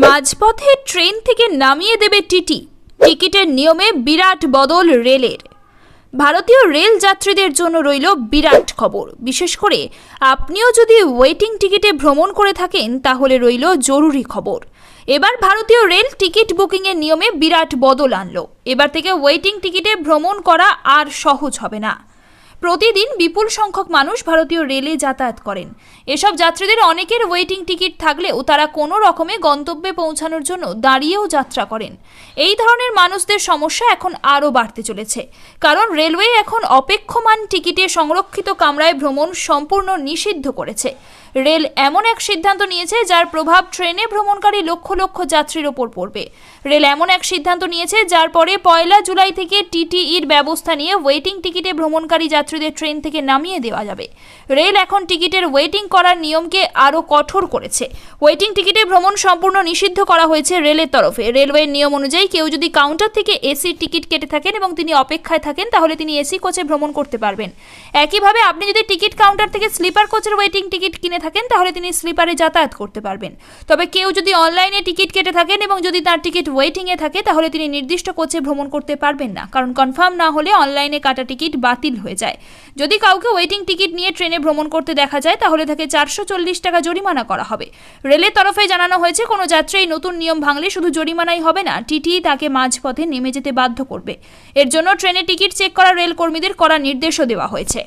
মাঝপথে ট্রেন থেকে নামিয়ে দেবে টিটি। টিকিটের নিয়মে বিরাট বদল রেলের। ভারতীয় রেল যাত্রীদের জন্য রইল বিরাট খবর। বিশেষ করে আপনিও যদি ওয়েটিং টিকিটে ভ্রমণ করে থাকেন, তাহলে রইল জরুরি খবর। এবার ভারতীয় রেল টিকিট বুকিংয়ের নিয়মে বিরাট বদল আনলো। এবার থেকে ওয়েটিং টিকিটে ভ্রমণ করা আর সহজ হবে না। প্রতিদিন বিপুল সংখ্যক মানুষ ভারতীয় রেলে যাতায়াত করেন। এসব যাত্রীদের অনেকের ওয়েটিং টিকিট থাকলেও তারা কোনো রকমে গন্তব্যে পৌঁছানোর জন্য দাঁড়িয়েও যাত্রা করেন। এই ধরনের মানুষদের সমস্যা এখন আরও বাড়তে চলেছে। কারণ রেলওয়ে এখন অপেক্ষমান টিকিটে সংরক্ষিত কামরায় ভ্রমণ সম্পূর্ণ নিষিদ্ধ করেছে। রেল এমন এক সিদ্ধান্ত নিয়েছে যার প্রভাব ট্রেনে ভ্রমণকারী লক্ষ লক্ষ যাত্রীর ওপর পড়বে। রেল এমন এক সিদ্ধান্ত নিয়েছে যার পরে পয়লা জুলাই থেকে টিটিইর ব্যবস্থা নিয়ে ওয়েটিং টিকিটে ভ্রমণকারী যাত্রীদের ট্রেন থেকে নামিয়ে দেওয়া যাবে। রেল এখন টিকিটের ওয়েটিং করার নিয়মকে আরও কঠোর করেছে। ওয়েটিং টিকিটে ভ্রমণ সম্পূর্ণ নিষিদ্ধ করা হয়েছে রেলের তরফে। রেলওয়ের নিয়ম অনুযায়ী কেউ যদি কাউন্টার থেকে এসির টিকিট কেটে থাকেন এবং তিনি অপেক্ষায় থাকেন, তাহলে তিনি এসি কোচে ভ্রমণ করতে পারবেন। একইভাবে আপনি যদি টিকিট কাউন্টার থেকে স্লিপার কোচের ওয়েটিং টিকিট কিনে থাকেন, তাহলে তিনি স্লিপারে যাতায়াত করতে পারবেন। তবে কেউ যদি অনলাইনে টিকিট কেটে থাকেন এবং যদি তার টিকিট ওয়েটিংয়ে থাকে, তাহলে তিনি নির্দিষ্ট কোচে ভ্রমণ করতে পারবেন না। কারণ কনফার্ম না হলে অনলাইনে কাটা টিকিট বাতিল হয়ে যায়। যদি কাউকে ওয়েটিং টিকিট নিয়ে ট্রেনে ভ্রমণ করতে দেখা যায়, তাহলে তাকে চারশো চল্লিশ টাকা জরিমানা করা হবে। রেলের তরফে জানানো হয়েছে, কোনো যাত্রী নতুন নিয়ম ভাঙলে শুধু জরিমানাই হবে না, টিটি তাকে মাঝপথে নেমে যেতে বাধ্য করবে। এর জন্য ট্রেনে টিকিট চেক করা রেলকর্মীদের করা নির্দেশও দেওয়া হয়েছে।